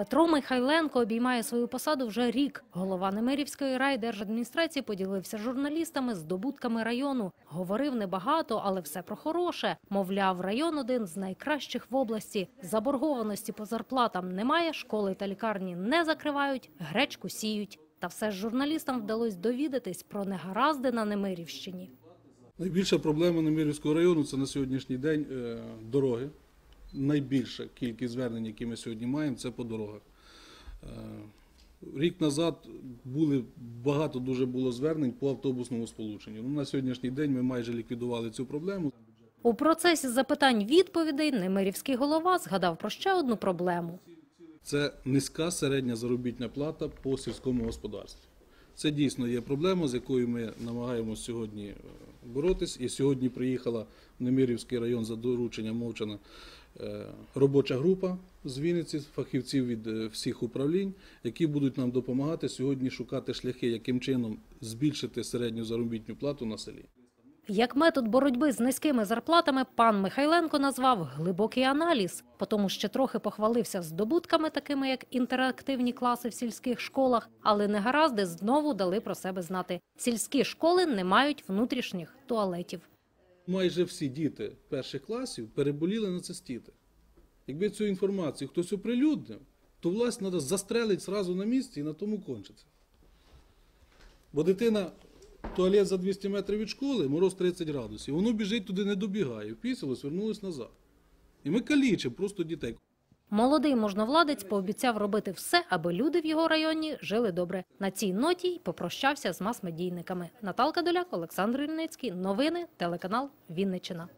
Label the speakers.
Speaker 1: Петро Михайленко обіймає свою посаду вже рік. Голова Немирівської райдержадміністрації поділився з журналістами здобутками району. Говорив небагато, але все про хороше. Мовляв, район один з найкращих в області. Заборгованості по зарплатам немає, школи та лікарні не закривають, гречку сіють. Та все ж журналістам вдалося довідатись про негаразди на Немирівщині.
Speaker 2: Найбільша проблема Немирівського району це на сьогоднішній день е, дороги. Найбільша кількість звернень, які ми сьогодні маємо, це по дорогах. Е, Рік назад були багато дуже було звернень по автобусному сполученню. Ну, на сьогоднішній день ми майже ліквідували цю проблему.
Speaker 1: У процесі запитань-відповідей Немирівський голова згадав про ще одну проблему.
Speaker 2: Це низька середня заробітна плата по сільському господарству. Це дійсно є проблема, з якою ми намагаємося сьогодні боротись. І сьогодні приїхала в Немирівський район за дорученням Мовчана робоча група з Вінниці, фахівців від е, всіх управлінь, які будуть нам допомагати сьогодні шукати шляхи, яким чином збільшити середню заробітну плату на селі.
Speaker 1: Як метод боротьби з низькими зарплатами пан Михайленко назвав глибокий аналіз, потому ще трохи похвалився здобутками, такими як інтерактивні класи в сільських школах, але негаразди знову дали про себе знати. Сільські школи не мають внутрішніх туалетів.
Speaker 2: Майже всі діти перших класів переболіли на цистіти. Якби цю інформацію хтось оприлюднив, то власне треба застрелити зразу на місці і на тому кончиться. Бо дитина туалет за 200 метрів від школи, мороз 30 градусів, воно біжить туди, не добігає, впісилось, вернулось назад. І ми калічимо просто дітей.
Speaker 1: Молодий можновладець пообіцяв робити все, аби люди в його районі жили добре. На цій ноті й попрощався з мас-медійниками. Наталка Доляк, Олександр Рівницький, Новини, телеканал Вінниччина.